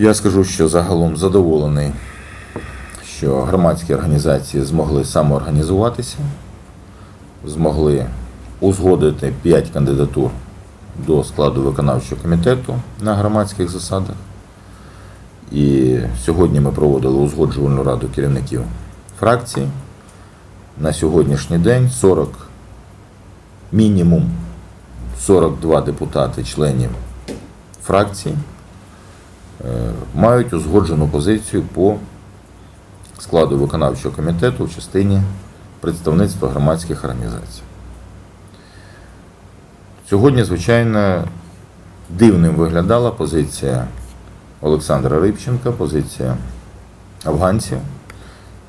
Я скажу, що загалом задоволений, що громадські організації змогли самоорганізуватися, змогли узгодити 5 кандидатур до складу виконавчого комітету на громадських засадах. І сьогодні ми проводили узгоджувальну раду керівників фракцій. На сьогоднішній день 40, мінімум 42 депутати членів фракцій мають узгоджену позицію по складу виконавчого комітету в частині представництва громадських організацій. Сьогодні, звичайно, дивним виглядала позиція Олександра Рибченка, позиція афганців,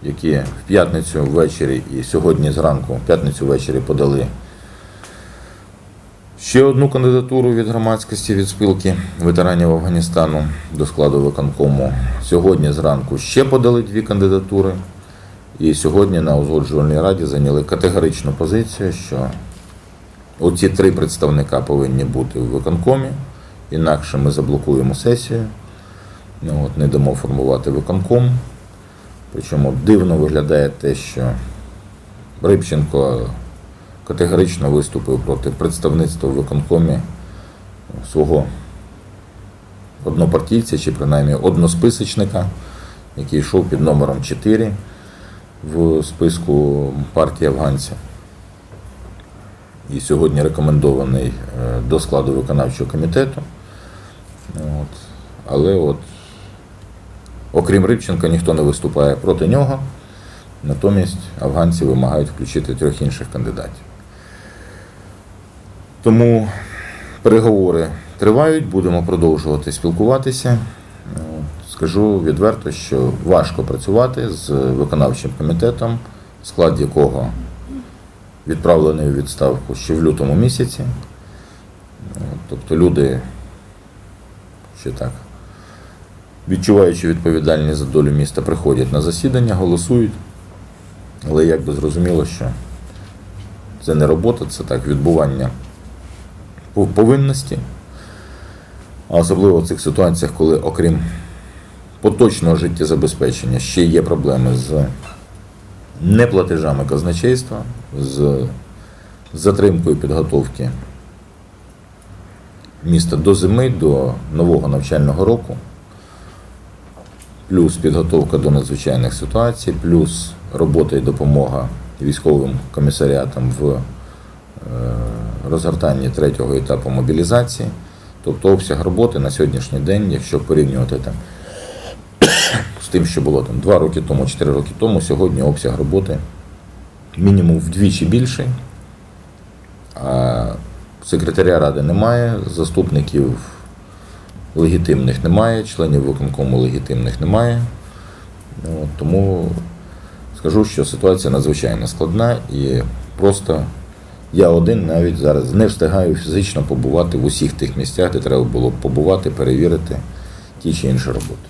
які в п'ятницю ввечері і сьогодні зранку, в п'ятницю ввечері подали ще одну кандидатуру від громадськості від спілки ветеранів Афганістану до складу виконкому. Сьогодні зранку ще подали дві кандидатури. І сьогодні на узгоджувальній раді зайняли категоричну позицію, що оці три представника повинні бути в виконкомі, інакше ми заблокуємо сесію, ну, от, не дамо формувати виконком. Причому дивно виглядає те, що Рибченко категорично виступив проти представництва в виконкомі свого однопартійця, чи принаймні односписочника, який йшов під номером 4 в списку партії афганців. І сьогодні рекомендований е, до складу виконавчого комітету. От. Але от, окрім Рибченка, ніхто не виступає проти нього. Натомість афганці вимагають включити трьох інших кандидатів. Тому переговори тривають, будемо продовжувати спілкуватися. Скажу відверто, що важко працювати з виконавчим комітетом, склад якого відправлений у відставку ще в лютому місяці. Тобто люди ще так, відчуваючи відповідальність за долю міста, приходять на засідання, голосують. Але якби зрозуміло, що це не робота, це так відбування повинності. А особливо в цих ситуаціях, коли окрім поточного життєзабезпечення ще є проблеми з неплатежами казначейства, з затримкою підготовки міста до зими, до нового навчального року, плюс підготовка до надзвичайних ситуацій, плюс робота і допомога військовим комісаріатам в е, розгортанні третього етапу мобілізації. Тобто обсяг роботи на сьогоднішній день, якщо порівнювати там з тим, що було там 2 роки тому, 4 роки тому, сьогодні обсяг роботи мінімум вдвічі більший. А секретаря ради немає, заступників легітимних немає, членів виконкому легітимних немає. Тому скажу, що ситуація надзвичайно складна і просто я один навіть зараз не встигаю фізично побувати в усіх тих місцях, де треба було побувати, перевірити ті чи інші роботи.